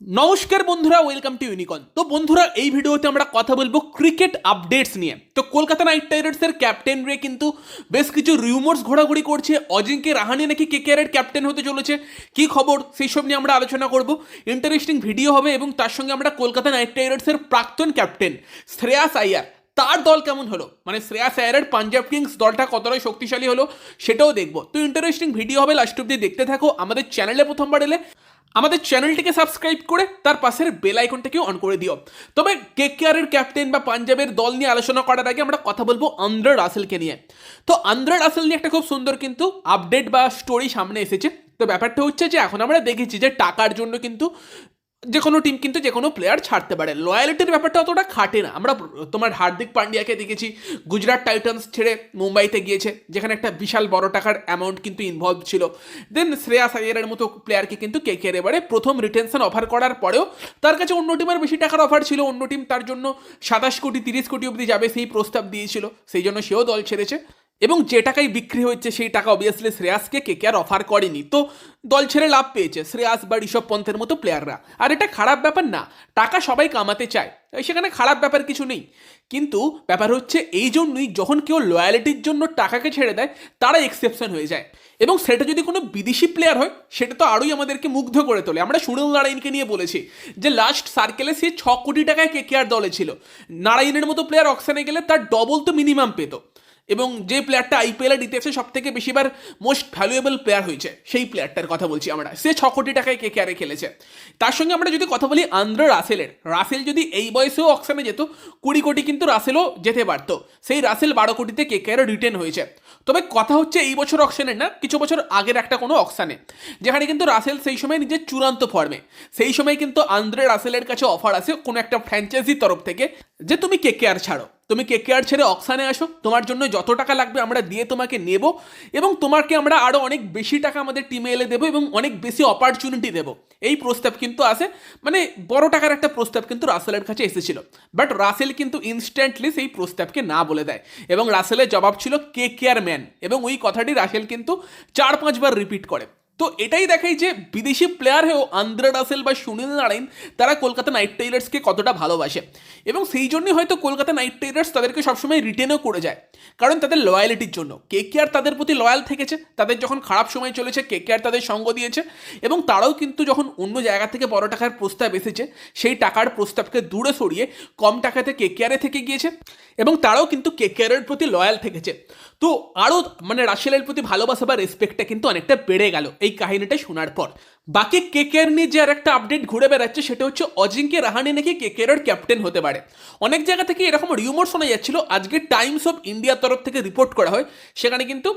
নমস্কার বন্ধুরা welcome to ইউনিকন তো বন্ধুরা, এই ভিডিওতে আমরা কথা বলব ক্রিকেট আপডেটস নিয়ে। তো কলকাতা নাইট রাইডার্সের ক্যাপ্টেন রে কিন্তু বেশ কিছু রিউমার্স ঘোরাঘুরি করছে। অজিঙ্কে রাহানি নাকি কে কেকেআরের ক্যাপ্টেন হতে চলেছে। কি খবর? সেই সব নিয়ে আমরা আলোচনা করব। ইন্টারেস্টিং ভিডিও হবে এবং তার সঙ্গে আমরা কলকাতা নাইট রাইডার্সের প্রাক্তন ক্যাপ্টেন শ্রেয়াস আইয়ার তার দল কেমন হলো? মানে শ্রেয়াস আয়ারের পাঞ্জাব কিংস দলটা কতটা শক্তিশালী হলো সেটাও দেখব। তো ইন্টারেস্টিং ভিডিও হবে লাস্ট অব্দি দেখতে থাকো। আমাদের চ্যানেলে প্রথমবার এলে আমাদের চ্যানেলটিকে সাবস্ক্রাইব করে তার পাশের বেল আইকনটাকেও অন করে দিও। তবে কে কেয়ারের ক্যাপ্টেন বা পাঞ্জাবের দল নিয়ে আলোচনা করার আগে আমরা কথা বলব আন্দ্রা রাসেলকে নিয়ে। তো আন্দ্রা রাসেল নিয়ে একটা খুব সুন্দর কিন্তু আপডেট বা স্টোরি সামনে এসেছে। তো ব্যাপারটা হচ্ছে যে, এখন আমরা দেখেছি যে টাকার জন্য কিন্তু যে কোনো টিম কিন্তু যে কোনো প্লেয়ার ছাড়তে পারে। লয়ালিটির ব্যাপারটা অতটা খাটে না। আমরা তোমার হার্দিক পান্ডিয়াকে দেখেছি, গুজরাট টাইটান্স ছেড়ে মুম্বাইতে গিয়েছে, যেখানে একটা বিশাল বড় টাকার অ্যামাউন্ট কিন্তু ইনভলভ ছিল। দেন শ্রেয়া আয়ারের মতো প্লেয়ারকে কিন্তু কে কে এবারে প্রথম রিটেনশন অফার করার পরেও তার কাছে অন্য টিমের বেশি টাকার অফার ছিল। অন্য টিম তার জন্য সাতাশ কোটি, তিরিশ কোটি অবধি যাবে সেই প্রস্তাব দিয়েছিল। সেই জন্য সেও দল ছেড়েছে। এবং যে টাকায় বিক্রি হচ্ছে সেই টাকা অবভিয়াসলি শ্রেয়াসকে কে আর অফার করেনি। তো দল ছেড়ে লাভ পেয়েছে, শ্রেয়াস বা ঋষভ পন্থের মতো প্লেয়াররা আর এটা খারাপ ব্যাপার না, টাকা সবাই কামাতে চায়। সেখানে খারাপ ব্যাপার কিছু নেই। কিন্তু ব্যাপার হচ্ছে এই জন্যই যখন কেউ লয়ালিটির জন্য টাকাকে ছেড়ে দেয়, তারা এক্সেপশন হয়ে যায়। এবং সেটা যদি কোনো বিদেশি প্লেয়ার হয়, সেটা তো আরোই আমাদেরকে মুগ্ধ করে তোলে। আমরা সুনীল নারায়ণকে নিয়ে বলেছি যে লাস্ট সার্কেলে সে ছ কোটি টাকায় কে কে আর দলে ছিল। নারায়ণের মতো প্লেয়ার অকশানে গেলে তার ডবল তো মিনিমাম পেতো। এবং যে প্লেয়ারটা আইপিএলে জিতেছে সব থেকে বেশিবার মোস্ট ভ্যালুয়েবল প্লেয়ার হয়েছে, সেই প্লেয়ারটার কথা বলছি আমরা। সে ছ কোটি টাকায় কে কেয়ারে খেলেছে। তার সঙ্গে আমরা যদি কথা বলি আন্দ্র রাসেলের, রাসেল যদি এই বয়সেও অকশানে যেত, কুড়ি কোটি কিন্তু রাসেলও যেতে পারতো। সেই রাসেল বারো কোটিতে কে কেয়ারে রিটেন হয়েছে। তবে কথা হচ্ছে এই বছর অকশানের না, কিছু বছর আগের একটা কোনো অকশানে যেখানে কিন্তু রাসেল সেই সময় নিজের চূড়ান্ত ফর্মে সেই সময় কিন্তু আন্দ্রে রাসেলের কাছে অফার আসে কোনো একটা ফ্র্যাঞ্চাইজির তরফ থেকে। যে তুমি কে কে আর ছাড়ো। তুমি কে কে আর ছেড়ে অক্সানে আসো। তোমার জন্য যত টাকা লাগবে আমরা দিয়ে তোমাকে নেব এবং তোমাকে আমরা আরও অনেক বেশি টাকা আমাদের টিমে এলে দেবো এবং অনেক বেশি অপরচুনিটি দেবো। এই প্রস্তাব কিন্তু আসে মানে বড় টাকার একটা প্রস্তাব কিন্তু রাসেলের কাছে এসেছিল। বাট রাসেল কিন্তু ইনস্ট্যান্টলি সেই প্রস্তাবকে না বলে দেয় এবং রাসেলের জবাব ছিল কে কেয়ার ম্যান এবং ওই কথাটি রাসেল কিন্তু চার পাঁচবার রিপিট করে। তো এটাই দেখাই যে বিদেশি প্লেয়ার হয়েও আন্দ্রে রাসেল বা সুনীল নারায়ণ, তারা কলকাতা নাইট রাইডার্সকে কতটা ভালোবাসে। এবং সেই জন্যই হয়তো কলকাতা নাইট রাইডার্স তাদেরকে সবসময় রিটেনও করে যায়। কারণ তাদের লয়ালিটির জন্য। কে কে আর তাদের প্রতি লয়াল থেকেছে। তাদের যখন খারাপ সময় চলেছে কে কে আর তাদের সঙ্গ দিয়েছে। এবং তারাও কিন্তু যখন অন্য জায়গা থেকে বড় টাকার প্রস্তাব এসেছে, সেই টাকার প্রস্তাবকে দূরে সরিয়ে কম টাকাতে কে কে আরে থেকে গিয়েছে। এবং তারাও কিন্তু কে কে আরের প্রতি লয়াল থেকেছে। তো আরও মানে রাশিয়ালের প্রতি ভালোবাসা বা রেসপেক্টটা কিন্তু অনেকটা বেড়ে গেল। এই কাহিনীটা শোনার পর। বাকি কেকের নিয়ে যে আর একটা আপডেট ঘুরে বেড়াচ্ছে, সেটা হচ্ছে অজিঙ্কে রাহানে নাকি কেকের ক্যাপ্টেন হতে পারে। অনেক জায়গা থেকে এরকম রিউমার শোনা যাচ্ছিল, আজকে টাইমস অফ ইন্ডিয়ার তরফ থেকে রিপোর্ট করা হয়। সেখানে কিন্তু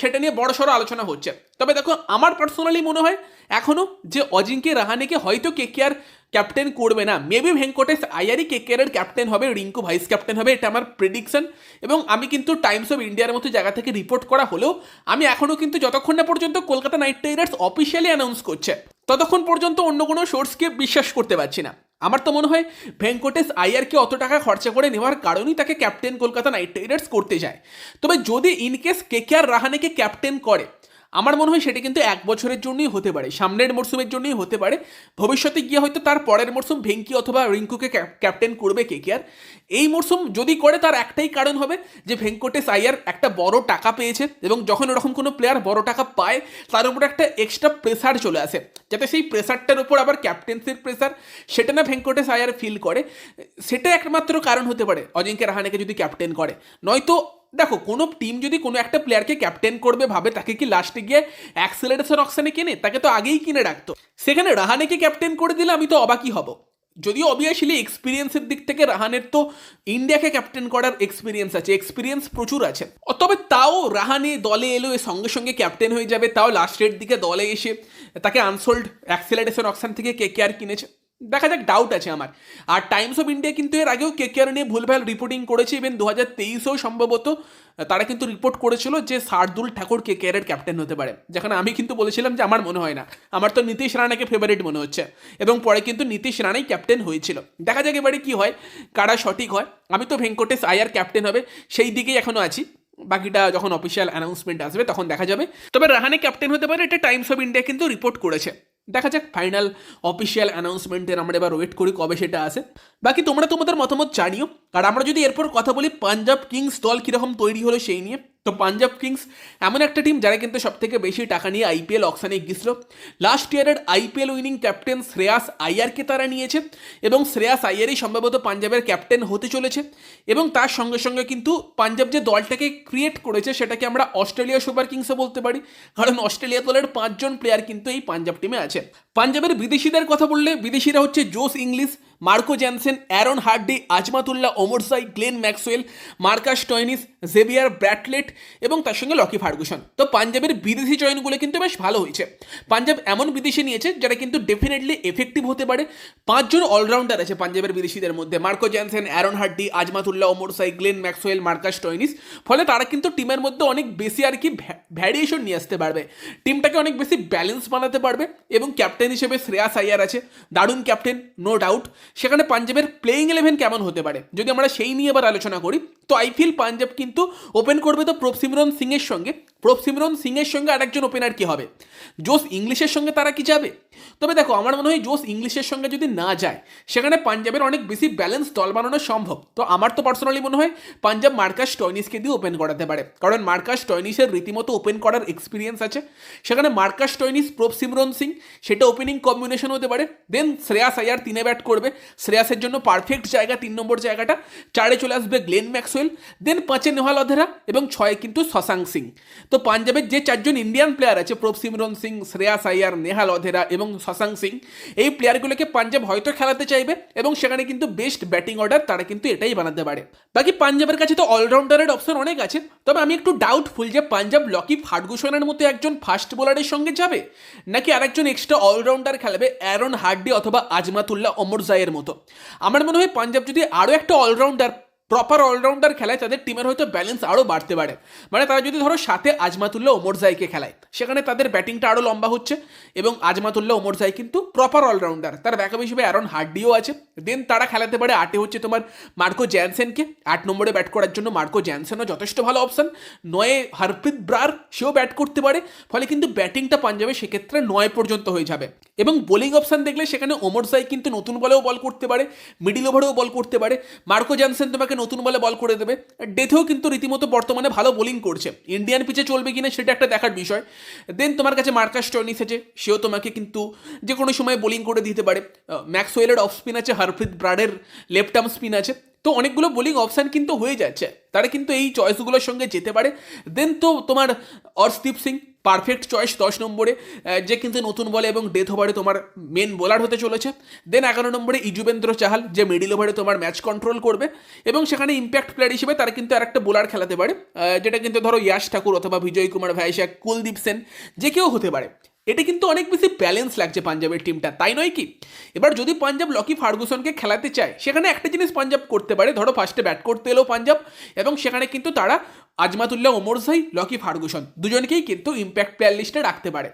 সেটা নিয়ে বড় সড়ো আলোচনা হচ্ছে। তবে দেখো, আমার পার্সোনালি মনে হয় এখনও যে অজিঙ্কে রাহানেকে হয়তো কেকেআর ক্যাপ্টেন করবে না। মেবি ভেঙ্কটেশ আয়ারই কেকেআরের ক্যাপ্টেন হবে, রিঙ্কু ভাইস ক্যাপ্টেন হবে, এটা আমার প্রেডিকশন এবং আমি কিন্তু টাইমস অফ ইন্ডিয়ার মতো জায়গা থেকে রিপোর্ট করা হলেও, আমি এখনও কিন্তু যতক্ষণ না পর্যন্ত Kolkata Knight Riders officially announce করছে ততক্ষণ পর্যন্ত অন্য কোনো সোর্সকে বিশ্বাস করতে পারছি না। আমার তো মনে হয় ভেঙ্কটেশ আইয়ারকে অত টাকা খরচা করে নেওয়ার কারণেই তাকে ক্যাপ্টেন কলকাতা নাইট রাইডার্স করতে যায়। তবে যদি ইনকেস কে আর রাহানেকে ক্যাপ্টেন করে আমার মনে হয় সেটা কিন্তু এক বছরের জন্যই হতে পারে, সামনের মরশুমের জন্যই হতে পারে। ভবিষ্যতে গিয়ে হয়তো তার পরের মরশুম ভেঙ্কি অথবা রিঙ্কুকে ক্যাপ্টেন করবে কেকেআর এই মরশুম যদি করে তার একটাই কারণ হবে যে ভেঙ্কটেশ আয়ার একটা বড় টাকা পেয়েছে এবং যখন ওরকম কোনো প্লেয়ার বড় টাকা পায়, তার উপর একটা এক্সট্রা প্রেসার চলে আসে। যাতে সেই প্রেসারটার উপর আবার ক্যাপ্টেন্সির প্রেসার সেটা না ভেঙ্কটেশ আয়ার ফিল করে। সেটা একমাত্র কারণ হতে পারে অজিঙ্ক্য রাহানেকে যদি ক্যাপ্টেন করে। নয়তো দেখো, কোনো টিম যদি কোনো একটা প্লেয়ারকে ক্যাপ্টেন করবে, ভাবে তাকে কি লাস্টে গিয়ে অ্যাক্সেলারেশন অকশানে কেনে? তাকে তো আগেই কিনে রাখতো। সেখানে রাহানেকে ক্যাপ্টেন করে দিলে আমি তো অবাকই হব। যদিও অবভিয়াসলি এক্সপিরিয়েন্সের দিক থেকে রাহানের তো ইন্ডিয়াকে ক্যাপ্টেন করার এক্সপিরিয়েন্স আছে এক্সপিরিয়েন্স প্রচুর আছে। তবে তাও রাহানে দলে এলো, এ সঙ্গে সঙ্গে ক্যাপ্টেন হয়ে যাবে, তাও লাস্টের দিকে দলে এসে তাকে আনসোল্ড অ্যাক্সেলারেশন অকশান থেকে কে কে আর কিনেছে। দেখা যাক ডাউট আছে আমার। আর টাইমস অফ ইন্ডিয়া কিন্তু এর আগেও কে কেয়ার নিয়ে ভুলভাল রিপোর্টিং করেছে ইভেন দু হাজার তেইশেও সম্ভবত, তারা কিন্তু রিপোর্ট করেছিল যে শার্দুল ঠাকুর কে কেয়ারের ক্যাপ্টেন হতে পারে। যেখানে আমি কিন্তু বলেছিলাম যে আমার মনে হয় না। আমার তো নীতিশ রানাকে ফেভারিট মনে হচ্ছে। এবং পরে কিন্তু নীতিশ রানাই ক্যাপ্টেন হয়েছিল। দেখা যাক এবারে কি হয়, কারা সঠিক হয়। আমি তো ভেঙ্কটেশ আয়ার ক্যাপ্টেন হবে, সেই দিকেই এখনও আছি। বাকিটা যখন অফিসিয়াল অ্যানাউন্সমেন্ট আসবে, তখন দেখা যাবে। তবে রাহানে ক্যাপ্টেন হতে পারে, এটা টাইমস অফ ইন্ডিয়া কিন্তু রিপোর্ট করেছে। দেখা যাক ফাইনাল অফিসিয়াল অ্যানাউন্সমেন্টের আমরা এবার ওয়েট করি কবে সেটা আসে। বাকি তোমরা তোমাদের মতামত জানিও। আর আমরা যদি এরপর কথা বলি, পাঞ্জাব কিংস দল কীরকম তৈরি হলো সেই নিয়ে। তো পাঞ্জাব কিংস এমন একটা টিম যারা কিন্তু সব থেকে বেশি টাকা নিয়ে আইপিএল অকশানে গিয়েছিল লাস্ট ইয়ারের আইপিএল উইনিং ক্যাপ্টেন শ্রেয়াস আইয়ারকে তারা নিয়েছে এবং শ্রেয়াস আইয়ারই সম্ভবত পাঞ্জাবের ক্যাপ্টেন হতে চলেছে এবং তার সঙ্গে সঙ্গে কিন্তু পাঞ্জাব যে দলটাকে ক্রিয়েট করেছে সেটাকে আমরা অস্ট্রেলিয়া সুপার কিংসও বলতে পারি। কারণ অস্ট্রেলিয়া দলের পাঁচজন প্লেয়ার কিন্তু এই পাঞ্জাব টিমে আছে। পাঞ্জাবের বিদেশিদের কথা বললে বিদেশিরা হচ্ছে Josh Inglis Marco Jansen Aaron Hardie Azmatullah Omarzai Glenn Maxwell Marcus Stoinis Xavier Bartlett এবং তার সঙ্গে লকি ফার্গুসন। তো পাঞ্জাবের বিদেশি চয়নগুলো কিন্তু বেশ ভালো হয়েছে। পাঞ্জাব এমন বিদেশি নিয়েছে যারা কিন্তু ডেফিনেটলি এফেক্টিভ হতে পারে। পাঁচজন অলরাউন্ডার আছে পাঞ্জাবের বিদেশিদের মধ্যে। Marco Jansen, Aaron Hardie, Azmatullah Omarzai Glenn Maxwell, Marcus Stoinis. ফলে তারা কিন্তু টিমের মধ্যে অনেক বেশি আর কি ভ্যারিয়েশন নিয়ে আসতে পারবে। টিমটাকে অনেক বেশি ব্যালেন্স বানাতে পারবে এবং ক্যাপ্টেন হিসেবে শ্রেয়াস আইয়ার আছে। দারুণ ক্যাপ্টেন নো ডাউট সেখানে পাঞ্জাবের প্লেইং ইলেভেন কেমন হতে পারে? যদি আমরা সেই নিয়ে এবার আলোচনা করি, তো আই ফিল পাঞ্জাব কিন্তু ওপেন করবে তো প্রভসিমরন সিংয়ের সঙ্গে। প্রভসিমরন সিংয়ের সঙ্গে আরেকজন ওপেনার কি হবে? জোস ইংলিশের সঙ্গে তারা কি যাবে? তবে দেখো, আমার মনে হয় জোস ইংলিশের সঙ্গে যদি না যায়, সেখানে পাঞ্জাবের অনেক বেশি ব্যালেন্স দল বানানো সম্ভব। তো আমার তো পার্সোনালি মনে হয় পাঞ্জাব মার্কাস টয়নিসকে দিয়ে ওপেন করাতে পারে। কারণ মার্কাস টয়নিসের রীতিমতো ওপেন করার এক্সপিরিয়েন্স আছে। সেখানে মার্কাস টয়নিস প্রভ সিমরন সিং, সেটা ওপেনিং কম্বিনেশন হতে পারে। দেন শ্রেয়াস আয়ার তিনে ব্যাট করবে। শ্রেয়াসের জন্য পারফেক্ট জায়গা, তিন নম্বর জায়গাটা। চারে চলে আসবে গ্লেন ম্যাক্সওয়েল। দেন পাঁচে নেহাল অধেরা এবং ছয়ে কিন্তু শশাঙ্ক সিং। তো পাঞ্জাবের যে চারজন ইন্ডিয়ান প্লেয়ার আছে প্রভ সিমরন সিং শ্রেয়াস আয়ার নেহাল অধেরা এবং শশাঙ্ক সিং, এই প্লেয়ারগুলোকে পাঞ্জাব হয়তো খেলাতে চাইবে এবং সেখানে কিন্তু বেস্ট ব্যাটিং অর্ডার তারা কিন্তু এটাই বানাতে পারে। বাকি পাঞ্জাবের কাছে তো অলরাউন্ডারের অপশন অনেক আছে, তবে আমি একটু ডাউটফুল যে পাঞ্জাব লকি ফার্গুসনের মতো একজন ফাস্ট বোলারের সঙ্গে যাবে? নাকি আরেকজন এক্সট্রা অলরাউন্ডার খেলাবে অ্যারন হার্ডি অথবা আজমাতুল্লাহ অমর অমরজাইয়ের মতো? আমার মনে হয় পাঞ্জাব যদি আরও একটা অলরাউন্ডার প্রপার অলরাউন্ডার খেলায় তাদের টিমের হয়তো ব্যালেন্স আরও বাড়তে পারে। মানে তারা যদি ধরো সাথে আজমাতুল্লাহ ওমরজাইকে খেলায়, সেখানে তাদের ব্যাটিংটা আরও লম্বা হচ্ছে এবং আজমাতুল্লাহ ওমরজাই কিন্তু প্রপার অলরাউন্ডার তার ব্যাকআপ হিসেবে অ্যারন হার্ডিও আছে। দেন তারা খেলাতে পারে আটে হচ্ছে তোমার মার্কো জ্যানসেনকে আট নম্বরে ব্যাট করার জন্য মার্কো জ্যানসেনও যথেষ্ট ভালো অপশন নয়ে হরপ্রীত ব্রার, সেও ব্যাট করতে পারে। ফলে কিন্তু ব্যাটিংটা পাঞ্জাবে সেক্ষেত্রে নয় পর্যন্ত হয়ে যাবে। এবং বোলিং অপশন দেখলে সেখানে ওমরজাই কিন্তু নতুন বলেও বল করতে পারে মিডিল ওভারেও বল করতে পারে। মার্কো জ্যানসেন তোমাকে নতুন বলে বল করে দেবে। ডেথেও কিন্তু রীতিমতো বর্তমানে ভালো বোলিং করছে। ইন্ডিয়ান পিচে চলবে কিনা সেটা একটা দেখার বিষয়। দেন তোমার কাছে মার্কাস টর্নিস আছে, সেও তোমাকে কিন্তু যে কোনো সময় বোলিং করে দিতে পারে। ম্যাক্সওয়েলের অফ স্পিন আছে, হরপ্রীত ব্রাডের লেফট আর্ম স্পিন আছে। তো অনেকগুলো বোলিং অপশান কিন্তু হয়ে যাচ্ছে। তারা কিন্তু এই চয়েসগুলোর সঙ্গে যেতে পারে। দেন তো তোমার অর্শদীপ সিং পারফেক্ট চয়েস দশ নম্বরে যে কিন্তু নতুন বলে এবং ডেথ ওভারে তোমার মেন বোলার হতে চলেছে। দেন এগারো নম্বরে ইজুবেন্দ্র চাহাল, যে মিডিল ওভারে তোমার ম্যাচ কন্ট্রোল করবে। এবং সেখানে ইম্প্যাক্ট প্লেয়ার হিসেবে তারা কিন্তু আরেকটা বোলার খেলাতে পারে যেটা কিন্তু ধরো ইয়াশ ঠাকুর অথবা বিজয় কুমার ভাইশাক কুলদীপ সেন, যে কেউ হতে পারে। এটা কিন্তু অনেক বেশি ব্যালেন্স লাগছে পাঞ্জাবের টিমটা তাই নয় কি? এবার যদি পাঞ্জাব লকি ফার্গুসনকে খেলাতে চায়, সেখানে একটা জিনিস পাঞ্জাব করতে পারে, ধরো ফার্স্টে ব্যাট করতে এলো পাঞ্জাব, এবং সেখানে কিন্তু তারা আজমাতুল্লাহ ওমরজাই লকি ফার্গুসন দুজনকেই কিন্তু ইম্প্যাক্ট প্লেয়ার লিস্টে রাখতে পারে।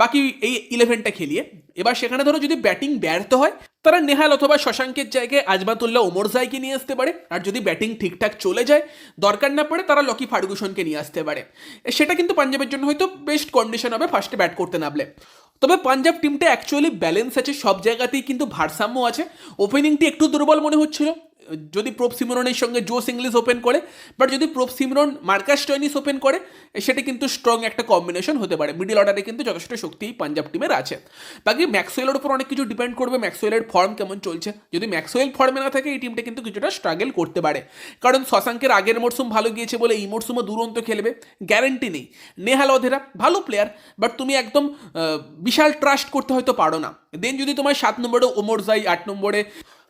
বাকি এই ইলেভেনটা খেলিয়ে, এবার সেখানে ধরো যদি ব্যাটিং ব্যর্থ হয় তারা নেহাল অথবা শশাঙ্কের জায়গায় আজমাতুল্লাহ ওমরজাইকে নিয়ে আসতে পারে। আর যদি ব্যাটিং ঠিকঠাক চলে যায়, দরকার না পড়ে তারা লকি ফার্গুসনকে নিয়ে আসতে পারে। সেটা কিন্তু পাঞ্জাবের জন্য হয়তো বেস্ট কন্ডিশন হবে ফার্স্টে ব্যাট করতে নামলে। তবে পাঞ্জাব টিমটা অ্যাকচুয়ালি ব্যালেন্স আছে, সব জায়গাতেই কিন্তু ভারসাম্য আছে। ওপেনিংটি একটু দুর্বল মনে হচ্ছিল। যদি প্রোপ সিমরনের সঙ্গে জোস ইংলিশ ওপেন করে বাট যদি Prabh Simran Marcus Stoinis open করে, সেটা কিন্তু স্ট্রং একটা কম্বিনেশন হতে পারে। মিডিল অর্ডারে কিন্তু যথেষ্ট শক্তি পাঞ্জাব টিমের আছে। বাকি ম্যাক্সওয়েলের উপর অনেক কিছু ডিপেন্ড করবে ম্যাক্সওয়েলের ফর্ম কেমন চলছে। যদি ম্যাক্সওয়েল ফর্মে না থাকে, এই টিমটা কিন্তু কিছুটা স্ট্রাগল করতে পারে। কারণ শশাঙ্কের আগের মরশুম ভালো গিয়েছে বলে এই মরশুমও দুরন্ত খেলবে গ্যারেন্টি নেই। নেহাল অধেরা ভালো প্লেয়ার বাট তুমি একদম বিশাল ট্রাস্ট করতে হয়তো পারো না। দেন যদি তোমার সাত নম্বরে ওমর যাই আট নম্বরে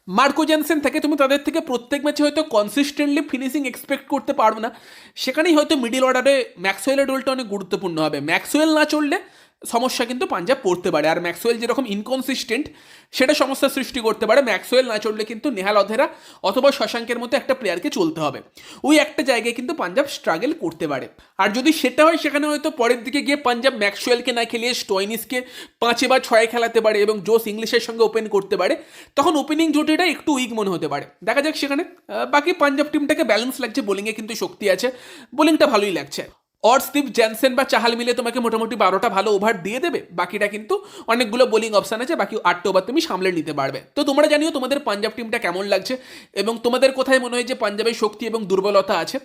মার্কো জেনসেন থেকে তুমি তাদের থেকে প্রত্যেক ম্যাচে হয়তো কনসিস্টেন্টলি ফিনিশিং এক্সপেক্ট করতে পারবে না। সেখানেই হয়তো মিডিল অর্ডারে ম্যাক্সওয়েলের রোলটা অনেক গুরুত্বপূর্ণ হবে। ম্যাক্সওয়েল না চললে সমস্যা কিন্তু পাঞ্জাব পড়তে পারে। আর ম্যাক্সওয়েল যেরকম ইনকনসিস্টেন্ট সেটা সমস্যার সৃষ্টি করতে পারে। ম্যাক্সওয়েল না চললে কিন্তু নেহাল অধেরা অথবা শশাঙ্কের মতো একটা প্লেয়ারকে চলতে হবে। ওই একটা জায়গায় কিন্তু পাঞ্জাব স্ট্রাগল করতে পারে। আর যদি সেটা হয়, সেখানে হয়তো পরের দিকে গিয়ে পাঞ্জাব ম্যাক্সওয়েলকে না খেলিয়ে স্টয়নিসকে পাঁচে বা ছয়ে খেলাতে পারে এবং জোস ইংলিশের সঙ্গে ওপেন করতে পারে, তখন ওপেনিং জোটেটা একটু উইক মনে হতে পারে। দেখা যাক সেখানে বাকি পাঞ্জাব টিমটাকে ব্যালেন্স লাগছে বোলিংয়ে কিন্তু শক্তি আছে। বোলিংটা ভালোই লাগছে। অর্সদীপ জ্যানসেন বা চাহাল মিলে তোমাকে মোটামুটি বারোটা ভালো ওভার দিয়ে দেবে। বাকিটা কিন্তু অনেকগুলো বোলিং অপশন আছে, বাকি আটটা ওভার তুমি সামলে নিতে পারবে। তো তোমরা জানিও তোমাদের পাঞ্জাব টিমটা কেমন লাগছে এবং তোমাদের কোথায় মনে হয় যে পাঞ্জাবের শক্তি এবং দুর্বলতা আছে।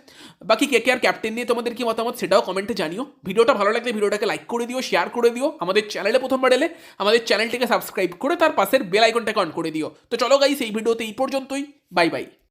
বাকি কে কে আর ক্যাপ্টেন নিয়ে তোমাদের কি মতামত সেটাও কমেন্টে জানিও। ভিডিওটা ভালো লাগলে ভিডিওটাকে লাইক করে দিও শেয়ার করে দিও, আমাদের চ্যানেলে প্রথমবার এলে আমাদের চ্যানেলটিকে সাবস্ক্রাইব করে তার পাশের বেল আইকনটাকে অন করে দিও। তো চলো গাইস এই ভিডিওতে এই পর্যন্তই। Bye bye